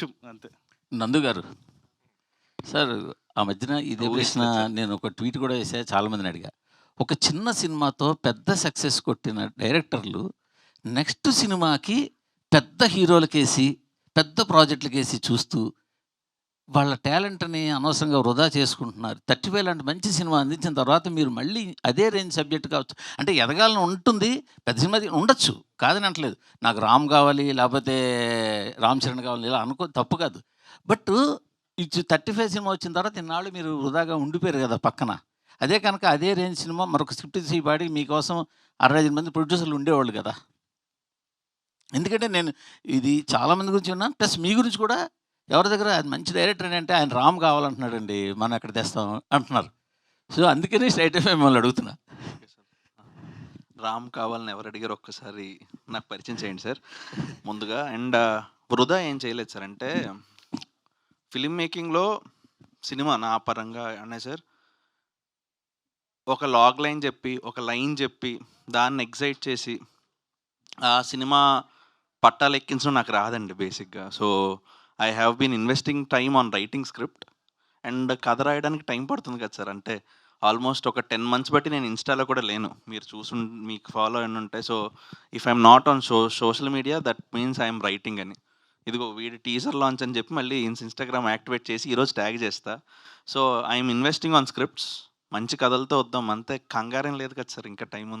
కొంచెం అంతే నందు గారు సార్ ఆ మధ్యన ఇదే ప్రశ్న. నేను ఒక ట్వీట్ కూడా వేసా చాలా మందిని అడిగా ఒక చిన్న సినిమాతో పెద్ద సక్సెస్ కొట్టిన డైరెక్టర్లు నెక్స్ట్ సినిమాకి పెద్ద హీరోలకేసి పెద్ద ప్రాజెక్టులకేసి చూస్తూ వాళ్ళ టాలెంట్ని అనవసరంగా వృధా చేసుకుంటున్నారు. థర్టీ ఫైవ్ లాంటి మంచి సినిమా అందించిన తర్వాత మీరు మళ్ళీ అదే రేంజ్ సబ్జెక్ట్ కావచ్చు. అంటే ఎదగాలని ఉంటుంది పెద్ద సినిమా ఉండొచ్చు కాదని అంటలేదు నాకు రామ్ కావాలి లేకపోతే రామ్ చరణ్ కావాలి ఇలా అనుకో తప్పు కాదు. బట్ ఇది థర్టీ ఫైవ్ సినిమా వచ్చిన తర్వాత ఇన్నాళ్ళు మీరు వృధాగా ఉండిపోయారు కదా పక్కన. అదే కనుక అదే రేంజ్ సినిమా మరొక స్క్రిప్ట్ చేయబడి మీకోసం అరవై ఐదు మంది ప్రొడ్యూసర్లు ఉండేవాళ్ళు కదా. ఎందుకంటే నేను ఇది చాలా మంది గురించి విన్నాను ప్లస్ మీ గురించి కూడా ఎవరి దగ్గర మంచి డైరెక్టర్ అంటే ఆయన రామ్ కావాలంటున్నాడండి మనం అక్కడ తెస్తాం అంటున్నారు. సో అందుకని స్ట్రైట్ మిమ్మల్ని అడుగుతున్నా. రామ్ కావాలని ఎవరు అడిగారు ఒక్కసారి నాకు పరిచయం చేయండి సార్. ముందుగా అండ్ వృధా ఏం చేయలేదు సార్. అంటే ఫిలిం మేకింగ్లో సినిమా నా పరంగా అనే సార్ ఒక లాగ్ లైన్ చెప్పి ఒక లైన్ చెప్పి దాన్ని ఎగ్జైట్ చేసి ఆ సినిమా పట్టాలు ఎక్కించడం నాకు రాదండి బేసిక్గా. So I have been investing time on writing script and కథ రాయడానికి టైం పడుతుంది కదా సార్ అంటే ఆల్మోస్ట్ ఒక టెన్ మంత్స్ బట్టి నేను ఇన్స్టాలో కూడా లేను. మీరు చూసు మీకు ఫాలో అయిన ఉంటే. So if I'm not on so social media that means I'm writing అని. ఇదిగో వీడి టీజర్ లాంచ్ అని చెప్పి మళ్ళీ ఇన్స్టాగ్రామ్ యాక్టివేట్ చేసి ఈరోజు ట్యాగ్ చేస్తా. So I'm investing on scripts మంచి కథలతో వద్దాం. అంతే. కంగారం లేదు కదా సార్ ఇంకా టైం ఉంది.